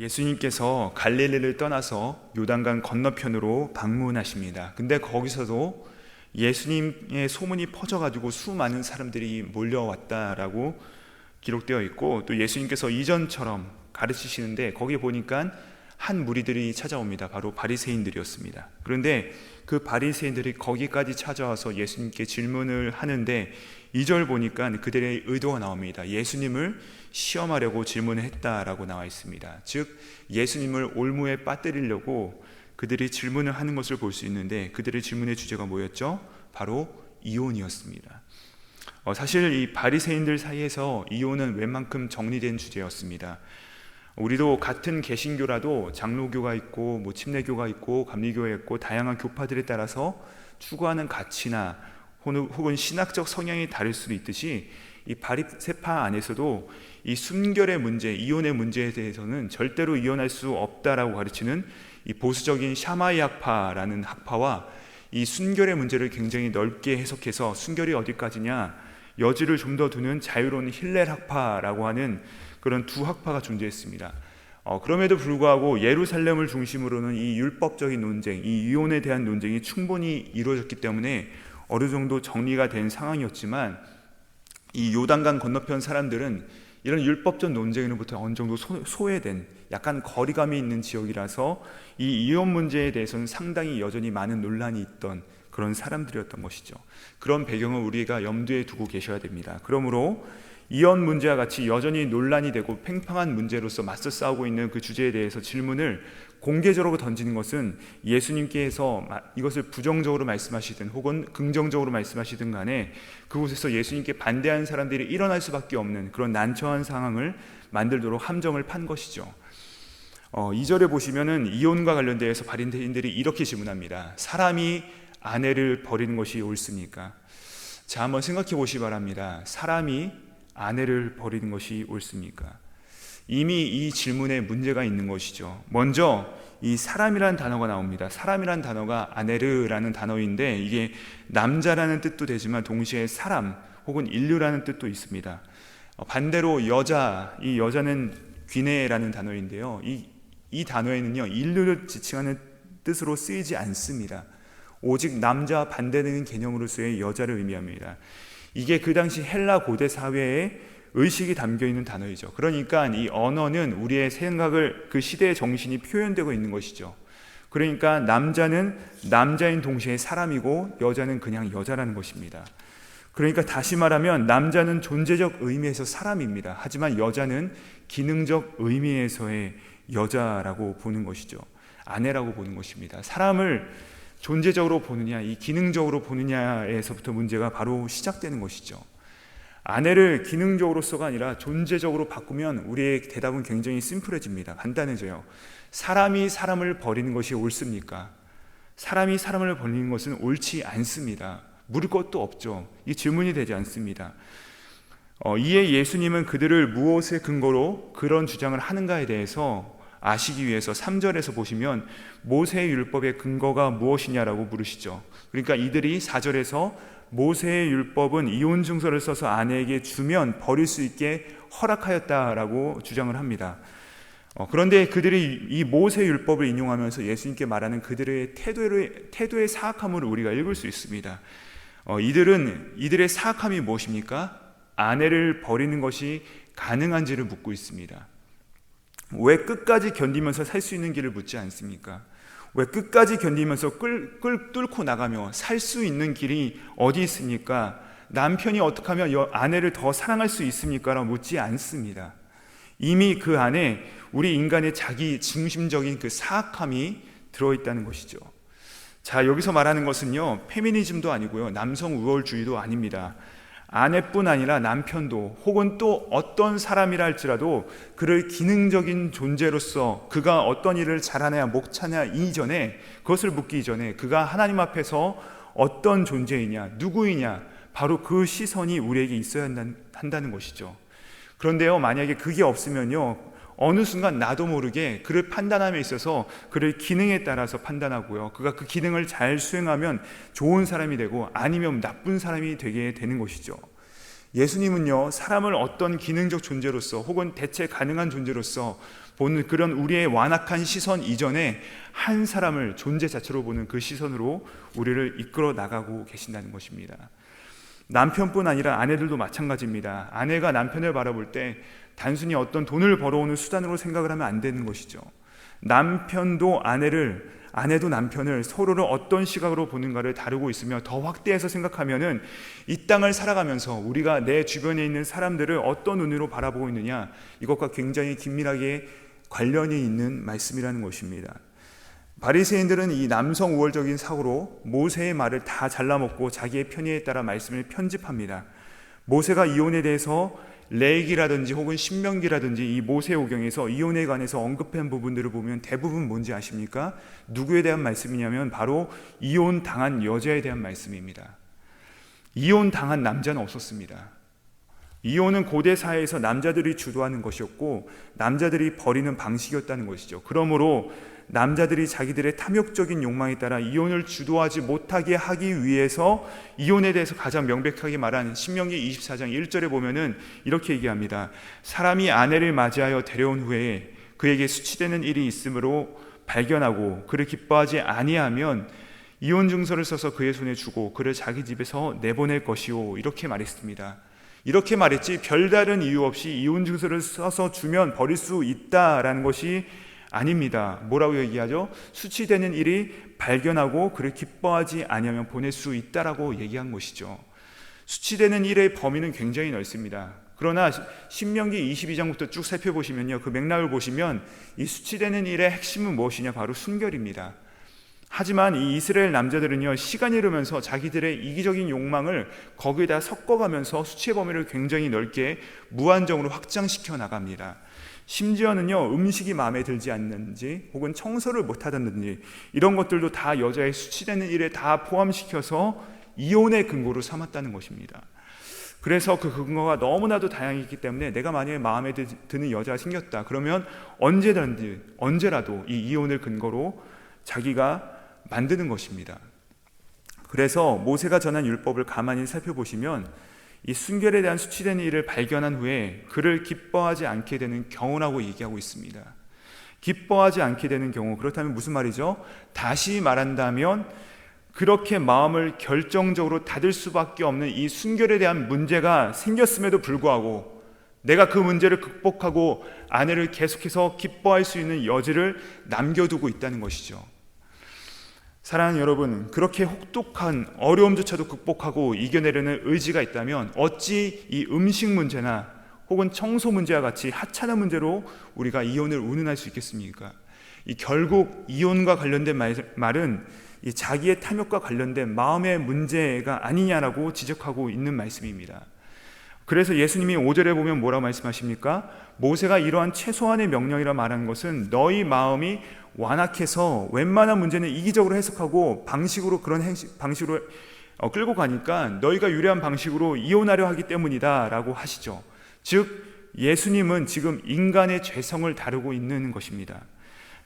예수님께서 갈릴리를 떠나서 요단강 건너편으로 방문하십니다. 근데 거기서도 예수님의 소문이 퍼져가지고 수많은 사람들이 몰려왔다라고 기록되어 있고 또 예수님께서 이전처럼 가르치시는데 거기 보니까 한 무리들이 찾아옵니다. 바로 바리새인들이었습니다. 그런데 그 바리새인들이 거기까지 찾아와서 예수님께 질문을 하는데 2절 보니까 그들의 의도가 나옵니다. 예수님을 시험하려고 질문을 했다라고 나와 있습니다. 즉 예수님을 올무에 빠뜨리려고 그들이 질문을 하는 것을 볼 수 있는데 그들의 질문의 주제가 뭐였죠? 바로 이혼이었습니다. 어, 사실 이 바리새인들 사이에서 이혼은 웬만큼 정리된 주제였습니다. 우리도 같은 개신교라도 장로교가 있고 뭐 침례교가 있고 감리교가 있고 다양한 교파들에 따라서 추구하는 가치나 혹은 신학적 성향이 다를 수도 있듯이 이 바리세파 안에서도 이 순결의 문제, 이혼의 문제에 대해서는 절대로 이혼할 수 없다라고 가르치는 이 보수적인 샤마이 학파라는 학파와 이 순결의 문제를 굉장히 넓게 해석해서 순결이 어디까지냐 여지를 좀 더 두는 자유로운 힐렐 학파라고 하는 그런 두 학파가 존재했습니다. 어, 그럼에도 불구하고 예루살렘을 중심으로는 이 율법적인 논쟁, 이 이혼에 대한 논쟁이 충분히 이루어졌기 때문에 어느 정도 정리가 된 상황이었지만 이 요단강 건너편 사람들은 이런 율법적 논쟁으로부터 어느 정도 소외된 약간 거리감이 있는 지역이라서 이 이혼 문제에 대해서는 상당히 여전히 많은 논란이 있던 그런 사람들이었던 것이죠. 그런 배경을 우리가 염두에 두고 계셔야 됩니다. 그러므로 이혼 문제와 같이 여전히 논란이 되고 팽팽한 문제로서 맞서 싸우고 있는 그 주제에 대해서 질문을 공개적으로 던지는 것은 예수님께서 이것을 부정적으로 말씀하시든 혹은 긍정적으로 말씀하시든 간에 그곳에서 예수님께 반대하는 사람들이 일어날 수밖에 없는 그런 난처한 상황을 만들도록 함정을 판 것이죠. 어, 2절에 보시면은 이혼과 관련되어서 바린대인들이 이렇게 질문합니다. 사람이 아내를 버리는 것이 옳습니까? 자, 한번 생각해 보시 바랍니다. 사람이 아내를 버리는 것이 옳습니까? 이미 이 질문에 문제가 있는 것이죠. 먼저 이 사람이라는 단어가 나옵니다. 사람이라는 단어가 아네르라는 단어인데 이게 남자라는 뜻도 되지만 동시에 사람 혹은 인류라는 뜻도 있습니다. 어, 반대로 여자, 이 여자는 귀네라는 단어인데요. 이, 이 단어에는요, 인류를 지칭하는 뜻으로 쓰이지 않습니다. 오직 남자 반대되는 개념으로서의 여자를 의미합니다. 이게 그 당시 헬라 고대 사회에 의식이 담겨 있는 단어이죠. 그러니까 이 언어는 우리의 생각을 그 시대의 정신이 표현되고 있는 것이죠. 그러니까 남자는 남자인 동시에 사람이고 여자는 그냥 여자라는 것입니다. 그러니까 다시 말하면 남자는 존재적 의미에서 사람입니다. 하지만 여자는 기능적 의미에서의 여자라고 보는 것이죠. 아내라고 보는 것입니다. 사람을 존재적으로 보느냐, 이 기능적으로 보느냐에서부터 문제가 바로 시작되는 것이죠. 아내를 기능적으로서가 아니라 존재적으로 바꾸면 우리의 대답은 굉장히 심플해집니다. 간단해져요. 사람이 사람을 버리는 것이 옳습니까? 사람이 사람을 버리는 것은 옳지 않습니다. 물을 것도 없죠. 이 질문이 되지 않습니다. 어, 이에 예수님은 그들을 무엇의 근거로 그런 주장을 하는가에 대해서 아시기 위해서 3절에서 보시면 모세의 율법의 근거가 무엇이냐라고 물으시죠. 그러니까 이들이 4절에서 모세의 율법은 이혼 증서를 써서 아내에게 주면 버릴 수 있게 허락하였다라고 주장을 합니다. 어, 그런데 그들이 이 모세 율법을 인용하면서 예수님께 말하는 그들의 태도의, 태도의 사악함을 우리가 읽을 수 있습니다. 어, 이들은 이들의 사악함이 무엇입니까? 아내를 버리는 것이 가능한지를 묻고 있습니다. 왜 끝까지 견디면서 살 수 있는 길을 묻지 않습니까? 왜 끝까지 견디면서 끌, 끌 뚫고 나가며 살 수 있는 길이 어디 있습니까? 남편이 어떻게 하면 아내를 더 사랑할 수 있습니까? 라고 묻지 않습니다. 이미 그 안에 우리 인간의 자기 중심적인 그 사악함이 들어있다는 것이죠. 자, 여기서 말하는 것은요, 페미니즘도 아니고요, 남성 우월주의도 아닙니다. 아내뿐 아니라 남편도 혹은 또 어떤 사람이라 할지라도 그를 기능적인 존재로서 그가 어떤 일을 잘하냐 못하냐 이전에 그것을 묻기 전에 그가 하나님 앞에서 어떤 존재이냐 누구이냐 바로 그 시선이 우리에게 있어야 한다는 것이죠. 그런데요 만약에 그게 없으면요 어느 순간 나도 모르게 그를 판단함에 있어서 그를 기능에 따라서 판단하고요. 그가 그 기능을 잘 수행하면 좋은 사람이 되고 아니면 나쁜 사람이 되게 되는 것이죠. 예수님은요, 사람을 어떤 기능적 존재로서 혹은 대체 가능한 존재로서 보는 그런 우리의 완악한 시선 이전에 한 사람을 존재 자체로 보는 그 시선으로 우리를 이끌어 나가고 계신다는 것입니다. 남편뿐 아니라 아내들도 마찬가지입니다. 아내가 남편을 바라볼 때 단순히 어떤 돈을 벌어오는 수단으로 생각을 하면 안 되는 것이죠. 남편도 아내를 아내도 남편을 서로를 어떤 시각으로 보는가를 다루고 있으며 더 확대해서 생각하면은 이 땅을 살아가면서 우리가 내 주변에 있는 사람들을 어떤 눈으로 바라보고 있느냐 이것과 굉장히 긴밀하게 관련이 있는 말씀이라는 것입니다. 바리새인들은 이 남성 우월적인 사고로 모세의 말을 다 잘라먹고 자기의 편의에 따라 말씀을 편집합니다. 모세가 이혼에 대해서 레이기라든지 혹은 신명기라든지 이 모세오경에서 이혼에 관해서 언급한 부분들을 보면 대부분 뭔지 아십니까? 누구에 대한 말씀이냐면 바로 이혼 당한 여자에 대한 말씀입니다. 이혼 당한 남자는 없었습니다. 이혼은 고대 사회에서 남자들이 주도하는 것이었고 남자들이 버리는 방식이었다는 것이죠. 그러므로 남자들이 자기들의 탐욕적인 욕망에 따라 이혼을 주도하지 못하게 하기 위해서 이혼에 대해서 가장 명백하게 말한 신명기 24장 1절에 보면은 이렇게 얘기합니다. 사람이 아내를 맞이하여 데려온 후에 그에게 수치되는 일이 있으므로 발견하고 그를 기뻐하지 아니하면 이혼 증서를 써서 그의 손에 주고 그를 자기 집에서 내보낼 것이오 이렇게 말했습니다. 이렇게 말했지 별다른 이유 없이 이혼 증서를 써서 주면 버릴 수 있다라는 것이 아닙니다. 뭐라고 얘기하죠? 수치되는 일이 발견하고 그를 기뻐하지 아니하면 보낼 수 있다라고 얘기한 것이죠. 수치되는 일의 범위는 굉장히 넓습니다. 그러나 신명기 22장부터 쭉 살펴보시면요. 그 맥락을 보시면 이 수치되는 일의 핵심은 무엇이냐? 바로 순결입니다. 하지만 이 이스라엘 남자들은요, 시간이 흐르면서 자기들의 이기적인 욕망을 거기에다 섞어가면서 수치의 범위를 굉장히 넓게 무한정으로 확장시켜 나갑니다. 심지어는요, 음식이 마음에 들지 않는지, 혹은 청소를 못하다든지, 이런 것들도 다 여자의 수치되는 일에 다 포함시켜서 이혼의 근거로 삼았다는 것입니다. 그래서 그 근거가 너무나도 다양했기 때문에 내가 만약에 마음에 드는 여자가 생겼다. 그러면 언제든지, 언제라도 이 이혼을 근거로 자기가 만드는 것입니다. 그래서 모세가 전한 율법을 가만히 살펴보시면 이 순결에 대한 수치된 일을 발견한 후에 그를 기뻐하지 않게 되는 경우라고 얘기하고 있습니다. 기뻐하지 않게 되는 경우 그렇다면 무슨 말이죠? 다시 말한다면 그렇게 마음을 결정적으로 닫을 수밖에 없는 이 순결에 대한 문제가 생겼음에도 불구하고 내가 그 문제를 극복하고 아내를 계속해서 기뻐할 수 있는 여지를 남겨두고 있다는 것이죠. 사랑하는 여러분, 그렇게 혹독한 어려움조차도 극복하고 이겨내려는 의지가 있다면 어찌 이 음식 문제나 혹은 청소 문제와 같이 하찮은 문제로 우리가 이혼을 운운할 수 있겠습니까? 이 결국 이혼과 관련된 말, 은 이 자기의 탐욕과 관련된 마음의 문제가 아니냐라고 지적하고 있는 말씀입니다. 그래서 예수님이 5절에 보면 뭐라고 말씀하십니까? 모세가 이러한 최소한의 명령이라 말한 것은 너희 마음이 완악해서 웬만한 문제는 이기적으로 해석하고 방식으로 그런 행식, 방식으로 어, 끌고 가니까 너희가 유리한 방식으로 이혼하려 하기 때문이다라고 하시죠. 즉 예수님은 지금 인간의 죄성을 다루고 있는 것입니다.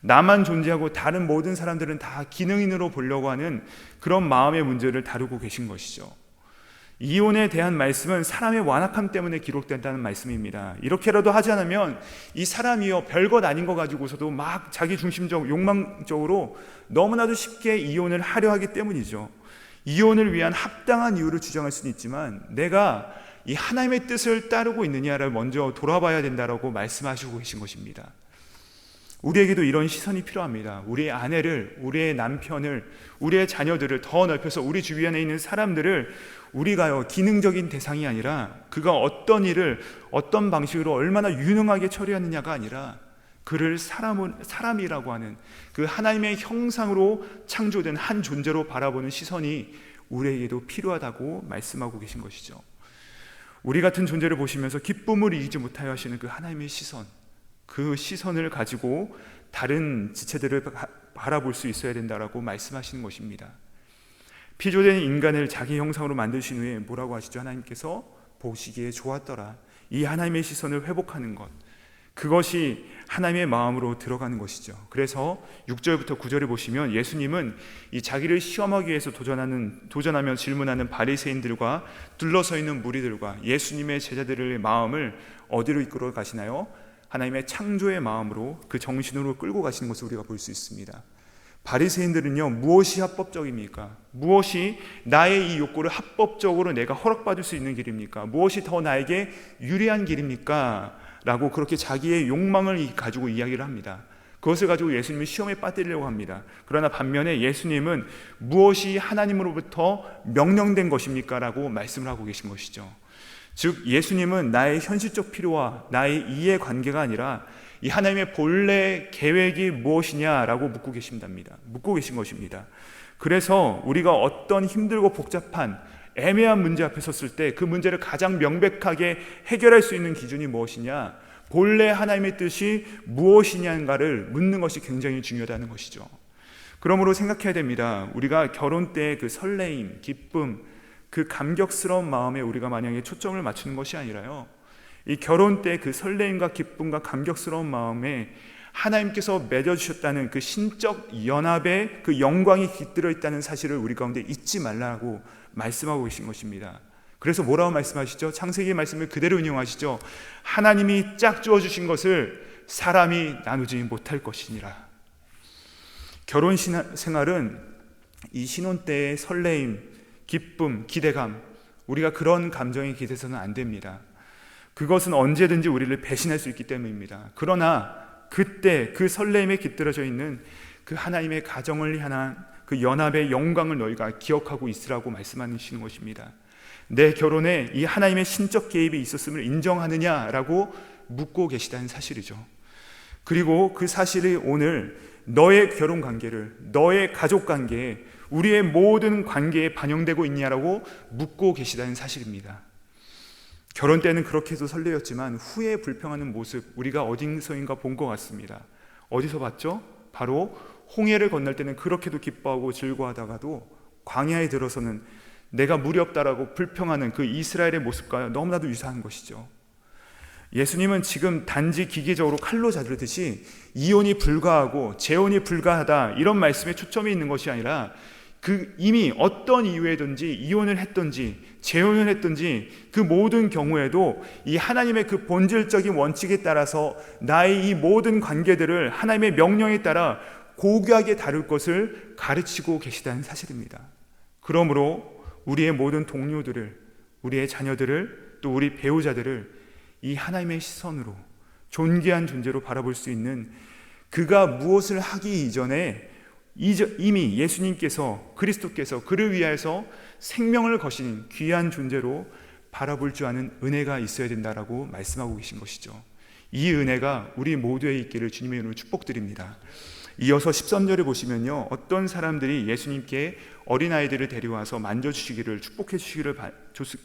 나만 존재하고 다른 모든 사람들은 다 기능인으로 보려고 하는 그런 마음의 문제를 다루고 계신 것이죠. 이혼에 대한 말씀은 사람의 완악함 때문에 기록된다는 말씀입니다. 이렇게라도 하지 않으면 이 사람이요 별것 아닌 거 가지고서도 막 자기 중심적 욕망적으로 너무나도 쉽게 이혼을 하려 하기 때문이죠. 이혼을 위한 합당한 이유를 주장할 수는 있지만 내가 이 하나님의 뜻을 따르고 있느냐를 먼저 돌아봐야 된다라고 말씀하시고 계신 것입니다. 우리에게도 이런 시선이 필요합니다. 우리의 아내를, 우리의 남편을, 우리의 자녀들을 더 넓혀서 우리 주변에 있는 사람들을 우리가요, 기능적인 대상이 아니라 그가 어떤 일을 어떤 방식으로 얼마나 유능하게 처리하느냐가 아니라 그를 사람은, 사람이라고 하는 그 하나님의 형상으로 창조된 한 존재로 바라보는 시선이 우리에게도 필요하다고 말씀하고 계신 것이죠. 우리 같은 존재를 보시면서 기쁨을 이기지 못하여 하시는 그 하나님의 시선, 그 시선을 가지고 다른 지체들을 바라볼 수 있어야 된다라고 말씀하시는 것입니다. 피조된 인간을 자기 형상으로 만드신 후에 뭐라고 하시죠? 하나님께서 보시기에 좋았더라. 이 하나님의 시선을 회복하는 것. 그것이 하나님의 마음으로 들어가는 것이죠. 그래서 6절부터 9절에 보시면 예수님은 이 자기를 시험하기 위해서 도전하는 도전하며 질문하는 바리새인들과 둘러서 있는 무리들과 예수님의 제자들의 마음을 어디로 이끌어 가시나요? 하나님의 창조의 마음으로 그 정신으로 끌고 가시는 것을 우리가 볼 수 있습니다. 바리새인들은요 무엇이 합법적입니까? 무엇이 나의 이 욕구를 합법적으로 내가 허락받을 수 있는 길입니까? 무엇이 더 나에게 유리한 길입니까? 라고 그렇게 자기의 욕망을 가지고 이야기를 합니다. 그것을 가지고 예수님을 시험에 빠뜨리려고 합니다. 그러나 반면에 예수님은 무엇이 하나님으로부터 명령된 것입니까? 라고 말씀을 하고 계신 것이죠. 즉, 예수님은 나의 현실적 필요와 나의 이해 관계가 아니라 이 하나님의 본래 계획이 무엇이냐라고 묻고 계신답니다. 묻고 계신 것입니다. 그래서 우리가 어떤 힘들고 복잡한 애매한 문제 앞에 섰을 때 그 문제를 가장 명백하게 해결할 수 있는 기준이 무엇이냐? 본래 하나님의 뜻이 무엇이냐가를 묻는 것이 굉장히 중요하다는 것이죠. 그러므로 생각해야 됩니다. 우리가 결혼 때 그 설레임, 기쁨, 그 감격스러운 마음에 우리가 만약에 초점을 맞추는 것이 아니라요. 이 결혼 때 그 설레임과 기쁨과 감격스러운 마음에 하나님께서 맺어주셨다는 그 신적 연합의 그 영광이 깃들어 있다는 사실을 우리 가운데 잊지 말라고 말씀하고 계신 것입니다. 그래서 뭐라고 말씀하시죠? 창세기 말씀을 그대로 인용하시죠. 하나님이 짝 주어 주신 것을 사람이 나누지 못할 것이니라. 결혼 생활은 이 신혼 때의 설레임, 기쁨, 기대감, 우리가 그런 감정에 기대서는 안 됩니다. 그것은 언제든지 우리를 배신할 수 있기 때문입니다. 그러나 그때 그 설렘에 깃들어져 있는 그 하나님의 가정을 향한 그 연합의 영광을 너희가 기억하고 있으라고 말씀하시는 것입니다. 내 결혼에 이 하나님의 신적 개입이 있었음을 인정하느냐라고 묻고 계시다는 사실이죠. 그리고 그 사실이 오늘 너의 결혼 관계를, 너의 가족 관계에, 우리의 모든 관계에 반영되고 있냐라고 묻고 계시다는 사실입니다. 결혼 때는 그렇게 해도 설레었지만 후에 불평하는 모습 우리가 어디서인가 본 것 같습니다. 어디서 봤죠? 바로 홍해를 건널 때는 그렇게도 기뻐하고 즐거워하다가도 광야에 들어서는 내가 물이 없다라고 불평하는 그 이스라엘의 모습과 너무나도 유사한 것이죠. 예수님은 지금 단지 기계적으로 칼로 자르듯이 이혼이 불가하고 재혼이 불가하다 이런 말씀에 초점이 있는 것이 아니라 그 이미 어떤 이유에든지 이혼을 했든지 재혼을 했든지 그 모든 경우에도 이 하나님의 그 본질적인 원칙에 따라서 나의 이 모든 관계들을 하나님의 명령에 따라 고귀하게 다룰 것을 가르치고 계시다는 사실입니다. 그러므로 우리의 모든 동료들을 우리의 자녀들을 또 우리 배우자들을 이 하나님의 시선으로 존귀한 존재로 바라볼 수 있는 그가 무엇을 하기 이전에 이미 예수님께서 그리스도께서 그를 위하여서 생명을 거신 귀한 존재로 바라볼 줄 아는 은혜가 있어야 된다라고 말씀하고 계신 것이죠. 이 은혜가 우리 모두에 있기를 주님의 이름으로 축복드립니다. 이어서 13절에 보시면요. 어떤 사람들이 예수님께 어린아이들을 데려와서 만져주시기를 축복해 주시기를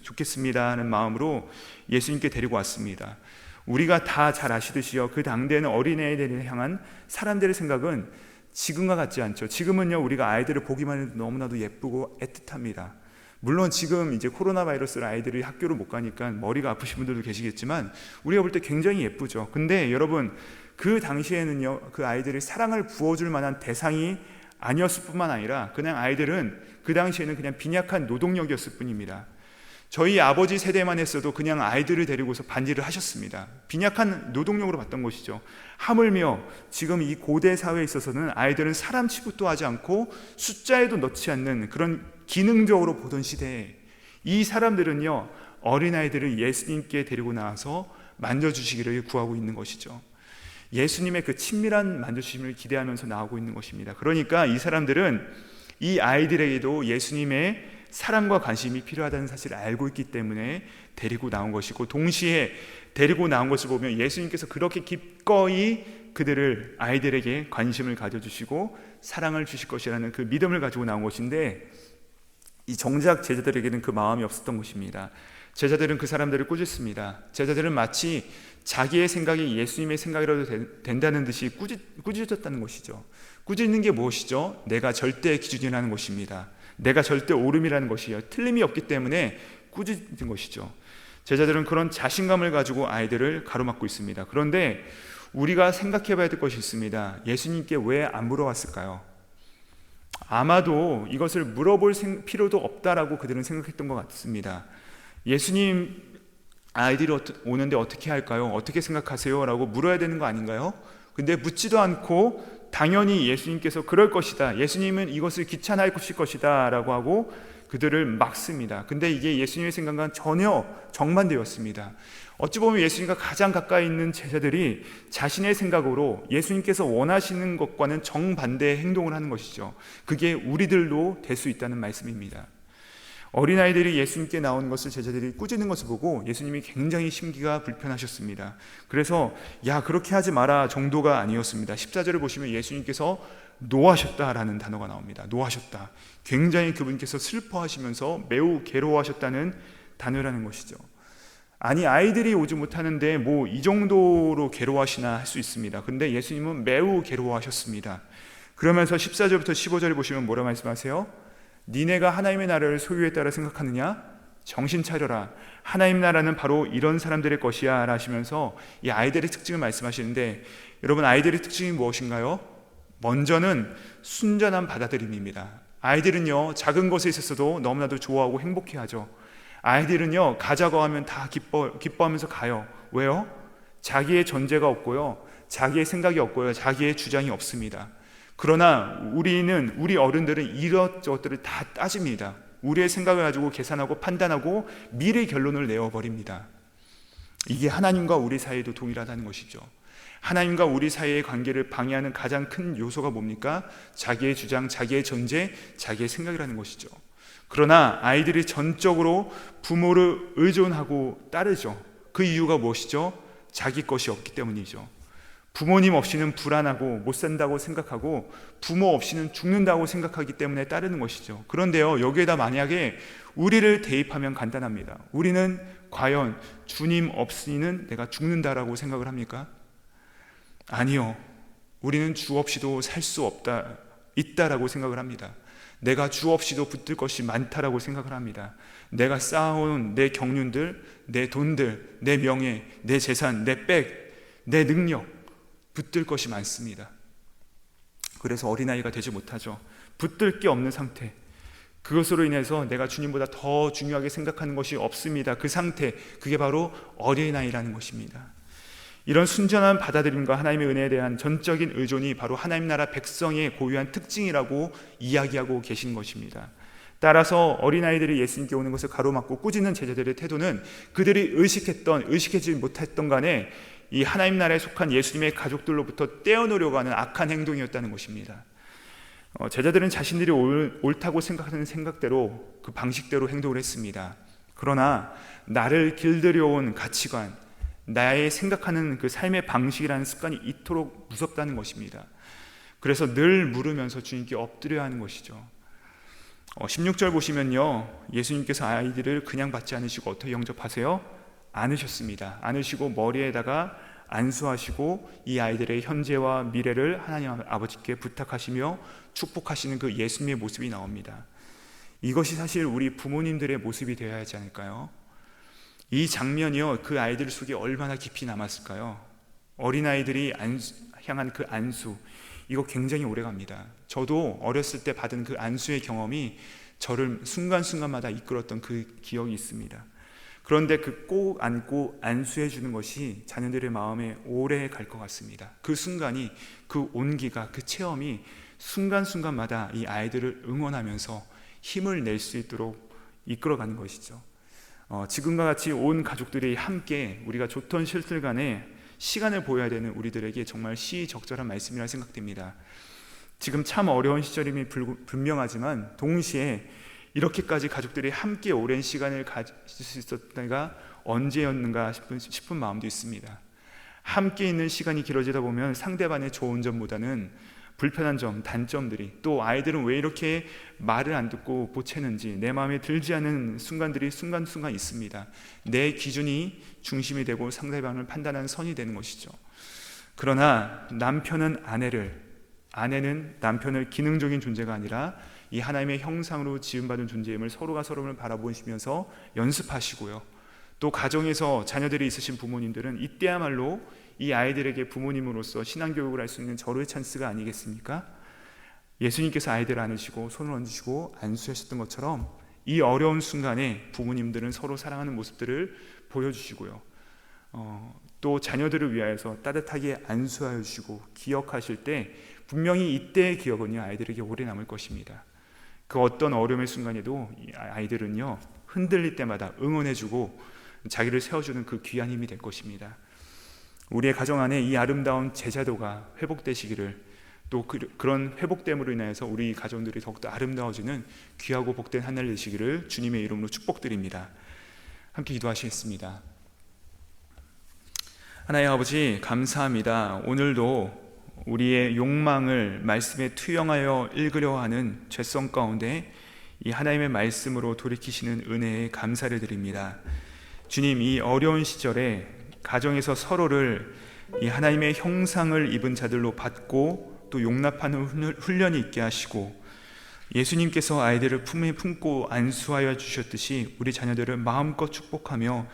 좋겠습니다 하는 마음으로 예수님께 데리고 왔습니다. 우리가 다 잘 아시듯이요. 그 당대에는 어린아이들을 향한 사람들의 생각은 지금과 같지 않죠. 지금은요, 우리가 아이들을 보기만 해도 너무나도 예쁘고 애틋합니다. 물론 지금 이제 코로나 바이러스로 아이들이 학교를 못 가니까 머리가 아프신 분들도 계시겠지만 우리가 볼 때 굉장히 예쁘죠. 근데 여러분 그 당시에는요, 그 아이들이 사랑을 부어줄 만한 대상이 아니었을 뿐만 아니라 그냥 아이들은 그 당시에는 그냥 빈약한 노동력이었을 뿐입니다. 저희 아버지 세대만 했어도 그냥 아이들을 데리고서 반지를 하셨습니다. 빈약한 노동력으로 봤던 것이죠. 하물며 지금 이 고대 사회에 있어서는 아이들은 사람 취급도 하지 않고 숫자에도 넣지 않는 그런 기능적으로 보던 시대에 이 사람들은요, 어린아이들을 예수님께 데리고 나와서 만져주시기를 구하고 있는 것이죠. 예수님의 그 친밀한 만져주심을 기대하면서 나오고 있는 것입니다. 그러니까 이 사람들은 이 아이들에게도 예수님의 사랑과 관심이 필요하다는 사실을 알고 있기 때문에 데리고 나온 것이고 동시에 데리고 나온 것을 보면 예수님께서 그렇게 기꺼이 그들을 아이들에게 관심을 가져주시고 사랑을 주실 것이라는 그 믿음을 가지고 나온 것인데 이 정작 제자들에게는 그 마음이 없었던 것입니다. 제자들은 그 사람들을 꾸짖습니다. 제자들은 마치 자기의 생각이 예수님의 생각이라도 된다는 듯이 꾸짖, 꾸짖었다는 것이죠. 꾸짖는 게 무엇이죠? 내가 절대 기준이라는 것입니다. 내가 절대 옳음이라는 것이요. 틀림이 없기 때문에 꾸짖는 것이죠. 제자들은 그런 자신감을 가지고 아이들을 가로막고 있습니다. 그런데 우리가 생각해 봐야 될 것이 있습니다. 예수님께 왜 안 물어봤을까요? 아마도 이것을 물어볼 필요도 없다라고 그들은 생각했던 것 같습니다. 예수님 아이들이 오는데 어떻게 할까요? 어떻게 생각하세요? 라고 물어야 되는 거 아닌가요? 근데 묻지도 않고 당연히 예수님께서 그럴 것이다. 예수님은 이것을 귀찮아할 것이다. 라고 하고 그들을 막습니다. 근데 이게 예수님의 생각과는 전혀 정반대였습니다. 어찌 보면 예수님과 가장 가까이 있는 제자들이 자신의 생각으로 예수님께서 원하시는 것과는 정반대의 행동을 하는 것이죠. 그게 우리들도 될 수 있다는 말씀입니다. 어린아이들이 예수님께 나오는 것을 제자들이 꾸짖는 것을 보고 예수님이 굉장히 심기가 불편하셨습니다. 그래서 야 그렇게 하지 마라 정도가 아니었습니다. 14절을 보시면 예수님께서 노하셨다라는 단어가 나옵니다. 노하셨다. 굉장히 그분께서 슬퍼하시면서 매우 괴로워하셨다는 단어라는 것이죠. 아니 아이들이 오지 못하는데 뭐 이 정도로 괴로워하시나 할 수 있습니다. 근데 예수님은 매우 괴로워하셨습니다. 그러면서 14절부터 15절을 보시면 뭐라 말씀하세요? 니네가 하나님의 나라를 소유했다라 생각하느냐? 정신 차려라. 하나님 나라는 바로 이런 사람들의 것이야. 하시면서 이 아이들의 특징을 말씀하시는데 여러분 아이들의 특징이 무엇인가요? 먼저는 순전한 받아들임입니다. 아이들은요 작은 것에 있어서도 너무나도 좋아하고 행복해 하죠. 아이들은요 가자고 하면 다 기뻐 기뻐하면서 가요. 왜요? 자기의 존재가 없고요, 자기의 생각이 없고요, 자기의 주장이 없습니다. 그러나 우리는 우리 어른들은 이것저것들을 다 따집니다. 우리의 생각을 가지고 계산하고 판단하고 미래 결론을 내어 버립니다. 이게 하나님과 우리 사이에도 동일하다는 것이죠. 하나님과 우리 사이의 관계를 방해하는 가장 큰 요소가 뭡니까? 자기의 주장, 자기의 전제, 자기의 생각이라는 것이죠. 그러나 아이들이 전적으로 부모를 의존하고 따르죠. 그 이유가 무엇이죠? 자기 것이 없기 때문이죠. 부모님 없이는 불안하고 못 산다고 생각하고 부모 없이는 죽는다고 생각하기 때문에 따르는 것이죠. 그런데요, 여기에다 만약에 우리를 대입하면 간단합니다. 우리는 과연 주님 없이는 내가 죽는다라고 생각을 합니까? 아니요. 우리는 주 없이도 살 수 없다, 있다라고 생각을 합니다. 내가 주 없이도 붙들 것이 많다라고 생각을 합니다. 내가 쌓아온 내 경륜들, 내 돈들, 내 명예, 내 재산, 내 백, 내 능력, 붙들 것이 많습니다. 그래서 어린아이가 되지 못하죠. 붙들 게 없는 상태. 그것으로 인해서 내가 주님보다 더 중요하게 생각하는 것이 없습니다. 그 상태, 그게 바로 어린아이라는 것입니다. 이런 순전한 받아들임과 하나님의 은혜에 대한 전적인 의존이 바로 하나님 나라 백성의 고유한 특징이라고 이야기하고 계신 것입니다. 따라서 어린아이들이 예수님께 오는 것을 가로막고 꾸짖는 제자들의 태도는 그들이 의식했던, 의식하지 못했던 간에 이 하나님 나라에 속한 예수님의 가족들로부터 떼어놓으려고 하는 악한 행동이었다는 것입니다. 어, 제자들은 자신들이 옳, 옳다고 생각하는 생각대로 그 방식대로 행동을 했습니다. 그러나 나를 길들여온 가치관, 나의 생각하는 그 삶의 방식이라는 습관이 이토록 무섭다는 것입니다. 그래서 늘 물으면서 주님께 엎드려야 하는 것이죠. 어, 16절 보시면요. 예수님께서 아이들을 그냥 받지 않으시고 어떻게 영접하세요? 안으셨습니다. 안으시고 머리에다가 안수하시고 이 아이들의 현재와 미래를 하나님 아버지께 부탁하시며 축복하시는 그 예수님의 모습이 나옵니다. 이것이 사실 우리 부모님들의 모습이 되어야 하지 않을까요? 이 장면이요, 그 아이들 속에 얼마나 깊이 남았을까요? 어린아이들이 향한 그 안수, 이거 굉장히 오래 갑니다. 저도 어렸을 때 받은 그 안수의 경험이 저를 순간순간마다 이끌었던 그 기억이 있습니다. 그런데 그 꼭 안고 안수해 주는 것이 자녀들의 마음에 오래 갈 것 같습니다. 그 순간이 그 온기가 그 체험이 순간순간마다 이 아이들을 응원하면서 힘을 낼 수 있도록 이끌어가는 것이죠. 어, 지금과 같이 온 가족들이 함께 우리가 좋던 실들 간에 시간을 보여야 되는 우리들에게 정말 시적절한 말씀이라 생각됩니다. 지금 참 어려운 시절임이 분명하지만 동시에 이렇게까지 가족들이 함께 오랜 시간을 가질 수 있었던 때가 언제였는가 싶은, 싶은 마음도 있습니다. 함께 있는 시간이 길어지다 보면 상대방의 좋은 점보다는 불편한 점, 단점들이 또 아이들은 왜 이렇게 말을 안 듣고 보채는지 내 마음에 들지 않은 순간들이 순간순간 있습니다. 내 기준이 중심이 되고 상대방을 판단하는 선이 되는 것이죠. 그러나 남편은 아내를, 아내는 남편을 기능적인 존재가 아니라 이 하나님의 형상으로 지음받은 존재임을 서로가 서로를 바라보시면서 연습하시고요. 또 가정에서 자녀들이 있으신 부모님들은 이때야말로 이 아이들에게 부모님으로서 신앙 교육을 할 수 있는 절호의 찬스가 아니겠습니까? 예수님께서 아이들을 안으시고 손을 얹으시고 안수하셨던 것처럼 이 어려운 순간에 부모님들은 서로 사랑하는 모습들을 보여주시고요. 어, 또 자녀들을 위하여서 따뜻하게 안수하여 주시고 기억하실 때 분명히 이때의 기억은요 아이들에게 오래 남을 것입니다. 그 어떤 어려움의 순간에도 이 아이들은요 흔들릴 때마다 응원해주고 자기를 세워주는 그 귀한 힘이 될 것입니다. 우리의 가정 안에 이 아름다운 제자도가 회복되시기를 또 그, 런 회복됨으로 인하여서 우리 가정들이 더욱더 아름다워지는 귀하고 복된 한 날 되시기를 주님의 이름으로 축복드립니다. 함께 기도하시겠습니다. 하나님 아버지 감사합니다. 오늘도 우리의 욕망을 말씀에 투영하여 읽으려 하는 죄성 가운데 이 하나님의 말씀으로 돌이키시는 은혜에 감사를 드립니다. 주님 이 어려운 시절에 가정에서 서로를 이 하나님의 형상을 입은 자들로 받고 또 용납하는 훈련이 있게 하시고 예수님께서 아이들을 품에 품고 안수하여 주셨듯이 우리 자녀들을 마음껏 축복하며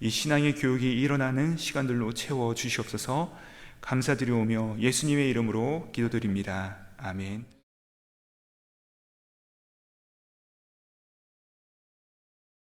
이 신앙의 교육이 일어나는 시간들로 채워 주시옵소서 감사드리오며 예수님의 이름으로 기도드립니다. 아멘.